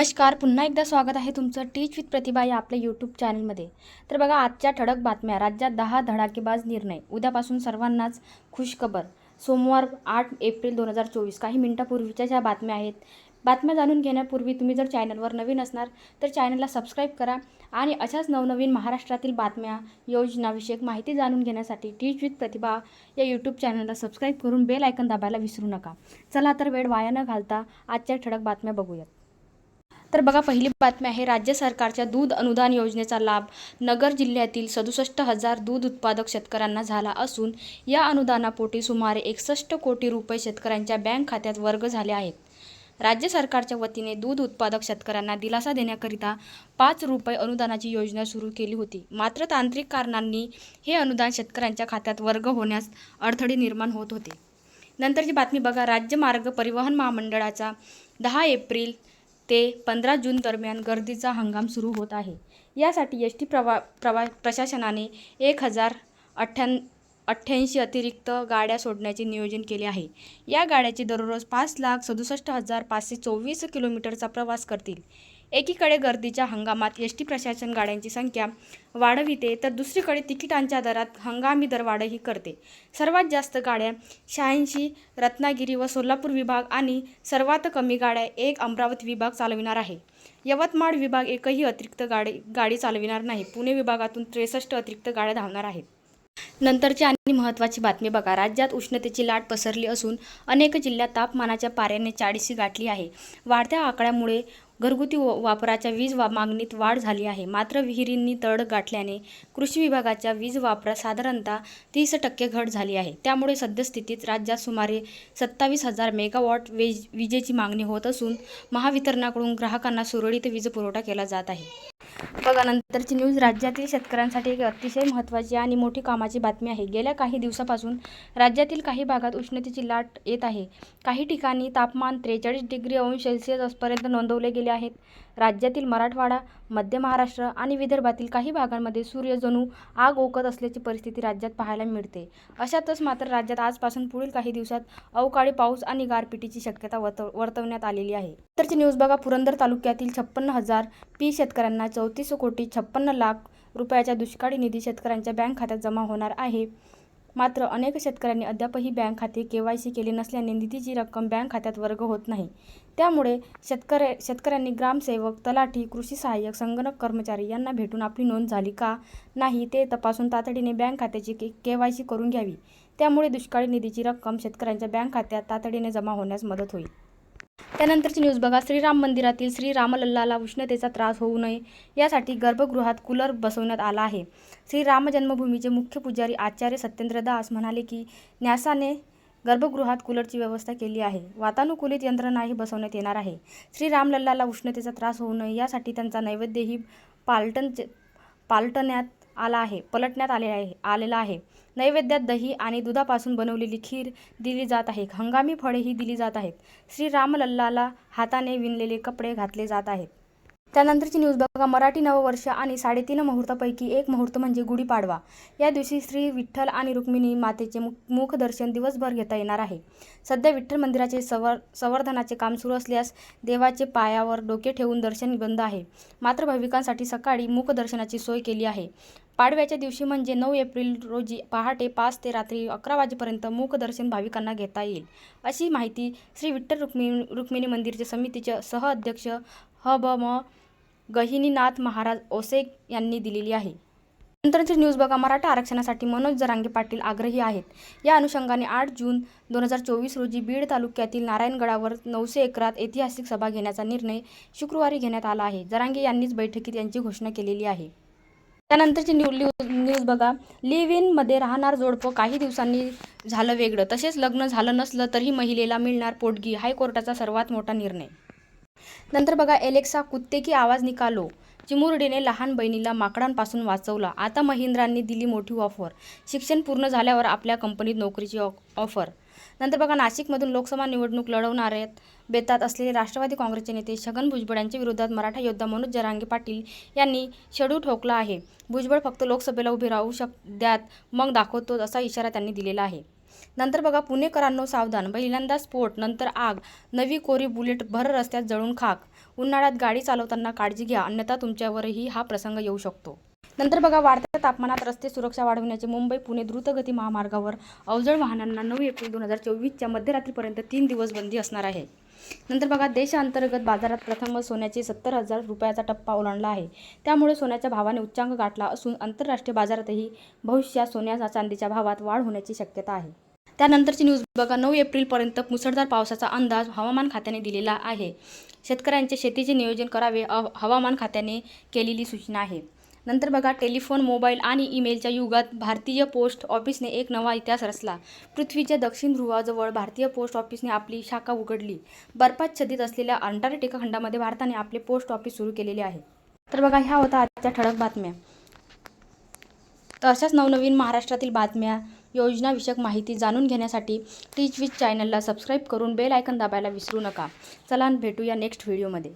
नमस्कार. पुन्हा एकदा स्वागत आहे तुमचं टीच विथ प्रतिभा या आपल्या यूट्यूब चॅनलमध्ये तर बघा आजच्या ठळक बातम्या राज्यात दहा धडाकेबाज निर्णय उद्यापासून सर्वांनाच खुशखबर. सोमवार आठ एप्रिल दोन हजार चोवीस काही मिनिटापूर्वीच्या ज्या बातम्या आहेत बातम्या जाणून घेण्यापूर्वी तुम्ही जर चॅनलवर नवीन असणार तर चॅनलला सबस्क्राईब करा आणि अशाच नवनवीन महाराष्ट्रातील बातम्या योजनाविषयक माहिती जाणून घेण्यासाठी टीच विथ प्रतिभा या यूट्यूब चॅनलला सबस्क्राईब करून बेल आयकन दाबायला विसरू नका. चला तर वेळ वाया न घालता आजच्या ठळक बातम्या बघूयात. तर बघा पहिली बातमी आहे राज्य सरकारच्या दूध अनुदान योजनेचा लाभ नगर जिल्ह्यातील सदुसष्ट हजार दूध उत्पादक शेतकऱ्यांना झाला असून या अनुदानापोटी सुमारे एकसष्ट कोटी रुपये शेतकऱ्यांच्या बँक खात्यात वर्ग झाले आहेत. राज्य सरकारच्या वतीने दूध उत्पादक शेतकऱ्यांना दिलासा देण्याकरिता पाच रुपये अनुदानाची योजना सुरू केली होती. मात्र तांत्रिक कारणांनी हे अनुदान शेतकऱ्यांच्या खात्यात वर्ग होण्यास अडथळे निर्माण होत होते. नंतरची बातमी बघा राज्य मार्ग परिवहन महामंडळाचा दहा एप्रिल ते पंधरा जून दरम्यान गर्दीचा हंगाम सुरू होत आहे. यासाठी एस टी प्रवा प्रवा प्रशासनाने एक हजार अठ्ठ्याण् अठ्ठ्याऐंशी अतिरिक्त गाड्या सोडण्याचे नियोजन केले आहे. या गाड्याचे दररोज पाच लाख सदुसष्ट हजार पाचशे चोवीस किलोमीटरचा प्रवास करतील. एकीकडे गर्दीच्या हंगामात एस टी प्रशासन गाड्यांची संख्या वाढविते तर दुसरीकडे तिकिटांच्या दरात हंगामी दरवाढही करते. सर्वात जास्त गाड्या शहाऐंशी रत्नागिरी व सोलापूर विभाग आणि सर्वात कमी गाड्या एक अमरावती विभाग चालविणार आहे. यवतमाळ विभाग एकही अतिरिक्त गाडी गाडी चालविणार नाही. पुणे विभागातून त्रेसष्ट अतिरिक्त गाड्या धावणार आहेत. नंतरची आणि महत्त्वाची बातमी बघा. राज्यात उष्णतेची लाट पसरली असून अनेक जिल्ह्यात तापमानाच्या पाऱ्याने चाळीसी गाठली आहे. वाढत्या आकड्यामुळे घरगुती व वापराच्या वीज वा मागणीत वाढ झाली आहे. मात्र विहिरींनी तड गाठल्याने कृषी विभागाच्या वीज वापरात साधारणतः तीस टक्के घट झाली आहे. त्यामुळे सद्यस्थितीत राज्यात सुमारे सत्तावीस हजार मेगावॉट वीज विजेची मागणी होत असून महावितरणाकडून ग्राहकांना सुरळीत वीज पुरवठा केला जात आहे. बघा नंतरची न्यूज राज्यातील शेतकऱ्यांसाठी एक अतिशय महत्त्वाची आणि मोठी कामाची बातमी आहे. गेल्या काही दिवसापासून राज्यातील काही भागात उष्णतेची लाट येत आहे. काही ठिकाणी तापमान त्रेचाळीस डिग्री अंश सेल्सिअसपर्यंत नोंदवले गेले आहेत. राज्यातील मराठवाडा मध्य महाराष्ट्र आणि विदर्भातील काही भागांमध्ये सूर्य जणू आग ओकत असल्याची परिस्थिती राज्यात पाहायला मिळते. अशातच मात्र राज्यात आजपासून पुढील काही दिवसात अवकाळी पाऊस आणि गारपिटीची शक्यता वर्तव वर्तवण्यात आलेली आहे. तरची न्यूज बघा पुरंदर तालुक्यातील छप्पन्न हजार पी शेतकऱ्यांना चौतीस कोटी छप्पन्न लाख रुपयाच्या दुष्काळी निधी शेतकऱ्यांच्या बँक खात्यात जमा होणार आहे. मात्र अनेक शेतकऱ्यांनी अद्यापही बँक खाते के वाय सी केले नसल्याने निधीची रक्कम बँक खात्यात वर्ग होत नाही. त्यामुळे शेतकऱ्या शेतकऱ्यांनी ग्रामसेवक तलाठी कृषी सहाय्यक संगणक कर्मचारी यांना भेटून आपली नोंद झाली का नाही ते तपासून तातडीने बँक खात्याची के के वाय सी करून घ्यावी. त्यामुळे दुष्काळी निधीची रक्कम शेतकऱ्यांच्या बँक खात्यात तातडीने जमा होण्यास मदत होईल. त्यानंतरची न्यूज बघा. श्रीराम मंदिरातील श्री रामलल्लाला उष्णतेचा त्रास होऊ नये यासाठी गर्भगृहात कूलर बसवण्यात आला आहे. श्री राम जन्मभूमीचे मुख्य पुजारी आचार्य सत्येंद्र दास म्हणाले की न्यासाने गर्भगृहात कूलरची व्यवस्था केली आहे. वातानुकूलित यंत्रणाही बसवण्यात येणार आहे. श्री रामलल्लाला उष्णतेचा त्रास होऊ नये यासाठी त्यांचा नैवेद्यही पालटन पालटण्यात आला आहे पलटण्यात आले आहे आलेला आहे. नैवेद्यात दही आणि दुधापासून बनवलेली खीर दिली जात आहे. हंगामी फळेही दिली जात आहेत. श्री रामलल्लाला हाताने विणलेले कपडे घातले जात आहेत. त्यानंतरची न्यूज बघा. मराठी नववर्ष आणि साडेतीन मुहूर्तापैकी एक मुहूर्त म्हणजे गुढीपाडवा या दिवशी श्री विठ्ठल आणि रुक्मिणी मातेचे मुख मुखदर्शन दिवसभर घेता येणार आहे. सध्या विठ्ठल मंदिराचे सवर संवर्धनाचे काम सुरू असल्यास देवाचे पायावर डोके ठेवून दर्शन बंद आहे. मात्र भाविकांसाठी सकाळी मुखदर्शनाची सोय केली आहे. पाडव्याच्या दिवशी म्हणजे नऊ एप्रिल रोजी पहाटे पाच ते रात्री अकरा वाजेपर्यंत मूकदर्शन भाविकांना घेता येईल. अशी माहिती श्री विठ्ठल रुक्मिणी रुक्मिणी मंदिरचे समितीचे सहअध्यक्ष ह ब म गहिनीनाथ महाराज ओसेक यांनी दिलेली आहे. नंतरची न्यूज बघा मराठा आरक्षणासाठी मनोज जरांगे पाटील आग्रही आहेत. या अनुषंगाने आठ जून दोन हजार चोवीस रोजी बीड तालुक्यातील नारायणगडावर नऊशे एकरात ऐतिहासिक सभा घेण्याचा निर्णय शुक्रवारी घेण्यात आला आहे. जरांगे यांनीच बैठकीत यांची घोषणा केलेली आहे. त्यानंतरची न्यू न्यूज न्यूज बघा. लिव्ह इनमध्ये राहणार जोडपं काही दिवसांनी झालं वेगळं. तसेच लग्न झालं नसलं तरी महिलेला मिळणार पोटगी. हायकोर्टाचा सर्वात मोठा निर्णय. नंतर बघा एलेक्सा कुत्ते की आवाज निकालो. चिमुरडीने लहान बहिणीला माकडांपासून वाचवला. आता महिंद्रांनी दिली मोठी ऑफर शिक्षण पूर्ण झाल्यावर आपल्या कंपनीत नोकरीची ऑफर नंतर बघा नाशिकमधून लोकसभा निवडणूक लढवणाऱ्यात बेतात असलेले राष्ट्रवादी काँग्रेसचे नेते छगन भुजबळ यांच्या विरोधात मराठा योद्धा मनोज जरांगे पाटील यांनी शेडू ठोकला आहे. भुजबळ फक्त लोकसभेला उभे राहू शक द्यात मग दाखवतो असा इशारा त्यांनी दिलेला आहे. नंतर बघा पुणेकरांनो सावधान पहिल्यांदा स्फोट नंतर आग नवी कोरी बुलेट भर रस्त्यात जळून खाक. उन्हाळ्यात गाडी चालवताना काळजी घ्या अन्यथा तुमच्यावरही हा प्रसंग येऊ शकतो. नंतर बघा वाढत्या तापमानात रस्ते सुरक्षा वाढवण्याचे मुंबई पुणे द्रुतगती महामार्गावर अवजड वाहनांना नऊ एप्रिल दोन हजार चोवीसच्या मध्यरात्रीपर्यंत तीन दिवस बंदी असणार आहे. नंतर बघा देशांतर्गत बाजारात प्रथमच सोन्याचे सत्तर हजार रुपयाचा टप्पा ओलांडला आहे. त्यामुळे सोन्याच्या भावाने उच्चांक गाठला असून आंतरराष्ट्रीय बाजारातही भविष्यात सोन्याच्या चांदीच्या भावात वाढ होण्याची शक्यता आहे. त्यानंतरची न्यूज बघा नऊ एप्रिलपर्यंत मुसळधार पावसाचा अंदाज हवामान खात्याने दिलेला आहे. शेतकऱ्यांचे शेतीचे नियोजन करावे हवामान खात्याने केलेली सूचना आहे. नंतर बघा टेलिफोन मोबाईल आणि ईमेलच्या युगात भारतीय पोस्ट ऑफिसने एक नवा इतिहास रचला. पृथ्वीच्या दक्षिण ध्रुवाजवळ भारतीय पोस्ट ऑफिसने आपली शाखा उघडली. बर्फाच्छदित असलेल्या अंटार्क्टिका खंडामध्ये भारताने आपले पोस्ट ऑफिस सुरू केलेले आहे. तर बघा ह्या होत्या आजच्या ठळक बातम्या. तर अशाच नवनवीन महाराष्ट्रातील बातम्या योजनाविषयक माहिती जाणून घेण्यासाठी टीच विथ चॅनलला सबस्क्राईब करून बेल आयकन दाबायला विसरू नका. चला भेटूया नेक्स्ट व्हिडिओमध्ये